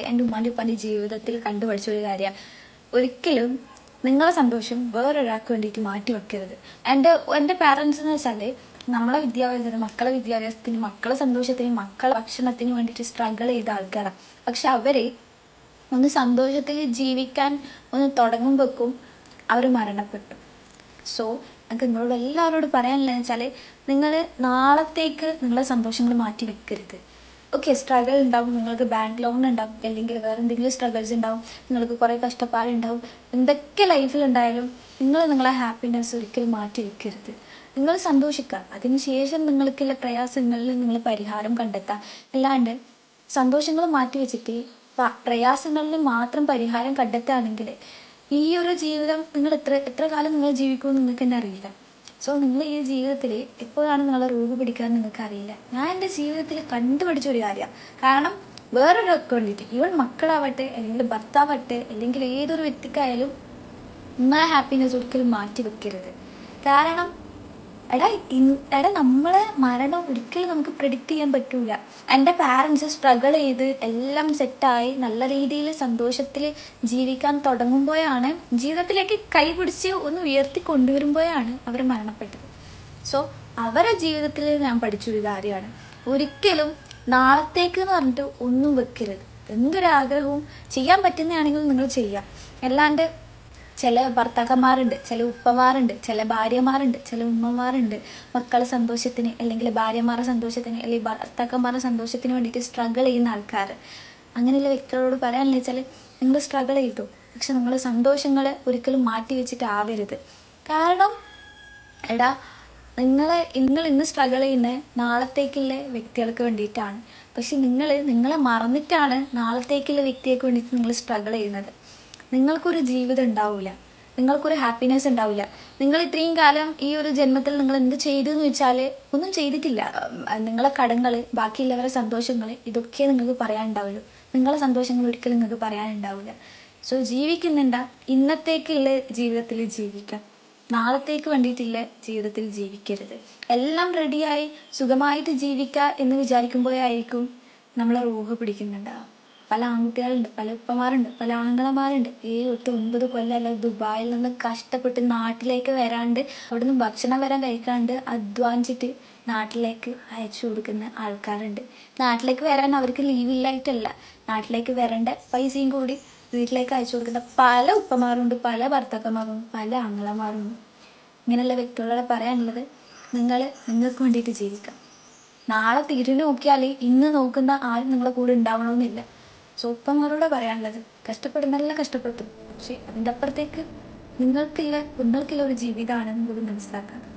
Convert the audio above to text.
എന്റെ ഉമ്മാന്റെ ഉപ്പാന്റെ ജീവിതത്തിൽ കണ്ടു പഠിച്ച ഒരു കാര്യമാണ് ഒരിക്കലും നിങ്ങളുടെ സന്തോഷം വേറൊരാൾക്ക് വേണ്ടിയിട്ട് മാറ്റി വെക്കരുത്. എന്റെ എന്റെ പാരൻസ് എന്ന് വെച്ചാൽ നമ്മളെ വിദ്യാഭ്യാസത്തിന് മക്കളെ വിദ്യാഭ്യാസത്തിന് മക്കളെ സന്തോഷത്തിന് മക്കളെ ഭക്ഷണത്തിന് വേണ്ടിയിട്ട് സ്ട്രഗിൾ ചെയ്ത ആൾക്കാരാണ് പക്ഷെ അവർ ഒന്ന് സന്തോഷത്തിൽ ജീവിക്കാൻ ഒന്ന് തുടങ്ങുമ്പോഴേക്കും അവർ മരണപ്പെട്ടു. സോ എനിക്ക് നിങ്ങളോട് എല്ലാവരോടും പറയാനുള്ളതെന്ന് വെച്ചാൽ നിങ്ങൾ നാളത്തേക്ക് നിങ്ങളെ സന്തോഷങ്ങൾ മാറ്റി വെക്കരുത്. ഓക്കെ സ്ട്രഗിൾ ഉണ്ടാവും. നിങ്ങൾക്ക് ബാങ്ക് ലോൺ ഉണ്ടാവും. അല്ലെങ്കിൽ വേറെ എന്തെങ്കിലും സ്ട്രഗിൾസ് ഉണ്ടാവും. നിങ്ങൾക്ക് കുറേ കഷ്ടപ്പാടുണ്ടാവും എന്തൊക്കെ ലൈഫിൽ ഉണ്ടായാലും നിങ്ങൾ നിങ്ങളെ ഹാപ്പിനെസ് ഒരിക്കലും മാറ്റി വെക്കരുത് നിങ്ങൾ സന്തോഷിക്കുക. അതിനുശേഷം നിങ്ങൾക്കുള്ള പ്രയാസങ്ങളിൽ നിങ്ങൾ പരിഹാരം കണ്ടെത്താം അല്ലാണ്ട് സന്തോഷങ്ങൾ മാറ്റി വെച്ചിട്ട് പ്രയാസങ്ങളിൽ മാത്രം പരിഹാരം കണ്ടെത്തുകയാണെങ്കിൽ ഈ ഒരു ജീവിതം നിങ്ങൾ എത്ര എത്ര കാലം നിങ്ങൾ ജീവിക്കുമെന്ന് നിങ്ങൾക്ക് തന്നെ അറിയില്ല. സോ നിങ്ങൾ ഈ ജീവിതത്തിൽ എപ്പോഴാണ് നിങ്ങളെ റൂബ് പിടിക്കാൻ നിങ്ങൾക്ക് അറിയില്ല. ഞാൻ എന്റെ ജീവിതത്തിൽ കണ്ടുപിടിച്ച ഒരു കാര്യമാണ് കാരണം വേറൊരാൾക്ക് വേണ്ടിയിട്ട് ഈവൻ മക്കളാവട്ടെ അല്ലെങ്കിൽ ഭർത്താവട്ടെ അല്ലെങ്കിൽ ഏതൊരു വ്യക്തിക്കായാലും നിങ്ങളെ ഹാപ്പിനെസ് ഒരിക്കലും മാറ്റി വെക്കരുത്. കാരണം എടാ എടാ നമ്മളെ മരണം ഒരിക്കലും നമുക്ക് പ്രെഡിക്ട് ചെയ്യാൻ പറ്റൂല. എന്റെ പാരൻസ് സ്ട്രഗിൾ ചെയ്ത് എല്ലാം സെറ്റായി നല്ല രീതിയിൽ സന്തോഷത്തിൽ ജീവിക്കാൻ തുടങ്ങുമ്പോഴാണ് ജീവിതത്തിലേക്ക് കൈ പിടിച്ച് ഒന്ന് ഉയർത്തി കൊണ്ടുവരുമ്പോഴാണ് അവർ മരണപ്പെട്ടത്. സോ അവരെ ജീവിതത്തിൽ ഞാൻ പഠിച്ചൊരു കാര്യമാണ്. ഒരിക്കലും നാളത്തേക്ക് എന്ന് പറഞ്ഞിട്ട് ഒന്നും വെക്കരുത്. എന്തൊരാഗ്രഹവും ചെയ്യാൻ പറ്റുന്നതാണെങ്കിൽ നിങ്ങൾ ചെയ്യാം. അല്ലാണ്ട് ചില ഭർത്താക്കന്മാരുണ്ട് ചില ഉപ്പമാരുണ്ട് ചില ഭാര്യമാരുണ്ട് ചില ഉമ്മമാരുണ്ട്. മക്കളെ സന്തോഷത്തിന് അല്ലെങ്കിൽ ഭാര്യമാരുടെ സന്തോഷത്തിന് അല്ലെങ്കിൽ ഭർത്താക്കന്മാരുടെ സന്തോഷത്തിന് വേണ്ടിയിട്ട് സ്ട്രഗിൾ ചെയ്യുന്ന ആൾക്കാർ. അങ്ങനെയുള്ള വ്യക്തികളോട് പറയാനില്ല വെച്ചാൽ നിങ്ങൾ സ്ട്രഗിൾ ചെയ്തു. പക്ഷെ നിങ്ങൾ സന്തോഷങ്ങളെ ഒരിക്കലും മാറ്റി വെച്ചിട്ട് ആവരുത്. കാരണം എടാ നിങ്ങളെ നിങ്ങൾ ഇന്ന് സ്ട്രഗിൾ ചെയ്യുന്ന നാളത്തേക്കുള്ള വ്യക്തികൾക്ക് വേണ്ടിയിട്ടാണ്. പക്ഷെ നിങ്ങൾ നിങ്ങളെ മറന്നിട്ടാണ് നാളത്തേക്കുള്ള വ്യക്തികൾക്ക് വേണ്ടിയിട്ട് നിങ്ങൾ സ്ട്രഗിൾ ചെയ്യുന്നത്. നിങ്ങൾക്കൊരു ജീവിതം ഉണ്ടാവില്ല നിങ്ങൾക്കൊരു ഹാപ്പിനെസ് ഉണ്ടാവില്ല നിങ്ങൾ ഇത്രയും കാലം ഈ ഒരു ജന്മത്തിൽ നിങ്ങൾ എന്ത് ചെയ്തു എന്ന് വെച്ചാൽ ഒന്നും ചെയ്തിട്ടില്ല. നിങ്ങളെ കടങ്ങൾ ബാക്കിയുള്ളവരെ സന്തോഷങ്ങൾ ഇതൊക്കെ നിങ്ങൾക്ക് പറയാനുണ്ടാവുള്ളൂ. നിങ്ങളെ സന്തോഷങ്ങൾ ഒരിക്കലും നിങ്ങൾക്ക് പറയാനുണ്ടാവില്ല സോ ജീവിക്കുന്നുണ്ട. ഇന്നത്തേക്കുള്ള ജീവിതത്തിൽ ജീവിക്കാം. നാളത്തേക്ക് വേണ്ടിയിട്ടില്ല ജീവിതത്തിൽ ജീവിക്കരുത്. എല്ലാം റെഡിയായി സുഖമായിട്ട് ജീവിക്കുക എന്ന് വിചാരിക്കുമ്പോഴായിരിക്കും നമ്മളെ റൂഹ് പിടിക്കുന്നുണ്ടാവുക. പല ആൺകുട്ടികളുണ്ട് പല ഉപ്പമാരുണ്ട് പല ആങ്ങളമാരുണ്ട് ഈ എട്ട് ഒൻപത് കൊല്ലമല്ല ദുബായിൽ നിന്ന് കഷ്ടപ്പെട്ട് നാട്ടിലേക്ക് വരാണ്ട് അവിടുന്ന് ഭക്ഷണം വരാൻ കഴിക്കാണ്ട് അധ്വാനിച്ചിട്ട് നാട്ടിലേക്ക് അയച്ചു കൊടുക്കുന്ന ആൾക്കാരുണ്ട്. നാട്ടിലേക്ക് വരാൻ അവർക്ക് ലീവില്ലായിട്ടല്ല നാട്ടിലേക്ക് വരേണ്ട പൈസയും കൂടി വീട്ടിലേക്ക് അയച്ചു കൊടുക്കുന്ന പല ഉപ്പമാരുണ്ട് പല ഭർത്താക്കന്മാരുണ്ട് പല ആങ്ങളമാരുണ്ട് ഇങ്ങനെയുള്ള വ്യക്തികളോട് പറയാനുള്ളത് നിങ്ങൾ നിങ്ങൾക്ക് വേണ്ടിയിട്ട് ജീവിക്കാം നാളെ തിരിഞ്ഞു നോക്കിയാൽ ഇന്ന് നോക്കുന്ന ആരും നിങ്ങളെ കൂടെ ഉണ്ടാവണമെന്നില്ല. സോ പറയാനുള്ളത്. കഷ്ടപ്പെടുന്നെല്ലാം കഷ്ടപ്പെട്ടു പക്ഷെ അതിന്റെ അപ്പുറത്തേക്ക് നിങ്ങൾക്കില്ല നിങ്ങൾക്കുള്ള ഒരു ജീവിതമാണെന്ന് കൂടി മനസ്സിലാക്കുക